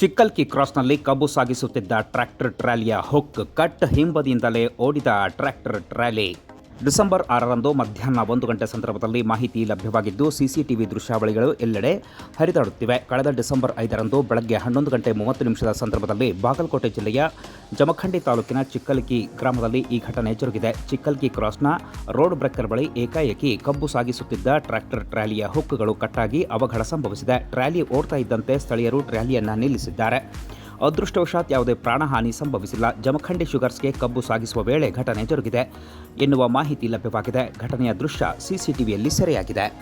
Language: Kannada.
ಚಿಕ್ಕಲ್ಕಿ ಕ್ರಾಸ್ನಲ್ಲಿ ಕಬ್ಬು ಸಾಗಿಸುತ್ತಿದ್ದ ಟ್ರ್ಯಾಕ್ಟರ್ ಟ್ರ್ಯಾಲಿಯ ಹುಕ್ ಕಟ್ ಹಿಂಬದಿಯಿಂದಲೇ ಓಡಿದ ಟ್ರ್ಯಾಕ್ಟರ್ ಟ್ರಾಲಿ. ಡಿಸೆಂಬರ್ ಆರರಂದು ಮಧ್ಯಾಹ್ನ ಒಂದು ಗಂಟೆ ಸಂದರ್ಭದಲ್ಲಿ ಮಾಹಿತಿ ಲಭ್ಯವಾಗಿದ್ದು, ಸಿಸಿಟಿವಿ ದೃಶ್ಯಾವಳಿಗಳು ಎಲ್ಲೆಡೆ ಹರಿದಾಡುತ್ತಿವೆ. ಕಳೆದ ಡಿಸೆಂಬರ್ ಐದರಂದು ಬೆಳಗ್ಗೆ ಹನ್ನೊಂದು ಗಂಟೆ ಮೂವತ್ತು ನಿಮಿಷದ ಸಂದರ್ಭದಲ್ಲಿ ಬಾಗಲಕೋಟೆ ಜಿಲ್ಲೆಯ ಜಮಖಂಡಿ ತಾಲೂಕಿನ ಚಿಕ್ಕಲ್ಕಿ ಗ್ರಾಮದಲ್ಲಿ ಈ ಘಟನೆ ಜರುಗಿದೆ. ಚಿಕ್ಕಲ್ಕಿ ಕ್ರಾಸ್ನ ರೋಡ್ ಬ್ರೇಕರ್ ಬಳಿ ಏಕಾಏಕಿ ಕಬ್ಬು ಸಾಗಿಸುತ್ತಿದ್ದ ಟ್ರ್ಯಾಕ್ಟರ್ ಟ್ರಾಲಿಯ ಹುಕ್ಕುಗಳು ಕಟ್ಟಾಗಿ ಅವಘಡ ಸಂಭವಿಸಿದೆ. ಟ್ರಾಲಿ ಓಡ್ತಾ ಇದ್ದಂತೆ ಸ್ಥಳೀಯರು ಟ್ರಾಲಿಯನ್ನು ನಿಲ್ಲಿಸಿದ್ದಾರೆ. ಅದೃಷ್ಟವಶಾತ್ ಯಾವುದೇ ಪ್ರಾಣಹಾನಿ ಸಂಭವಿಸಿಲ್ಲ. ಜಮಖಂಡಿ ಶುಗರ್ಸ್ಗೆ ಕಬ್ಬು ಸಾಗಿಸುವ ವೇಳೆ ಘಟನೆ ಜರುಗಿದೆ. ಎನ್ನುವ ಮಾಹಿತಿ ಲಭ್ಯವಾಗಿದೆ. ಘಟನೆಯ ದೃಶ್ಯ ಸಿಸಿಟಿವಿಯಲ್ಲಿ ಸೆರೆಯಾಗಿದೆ.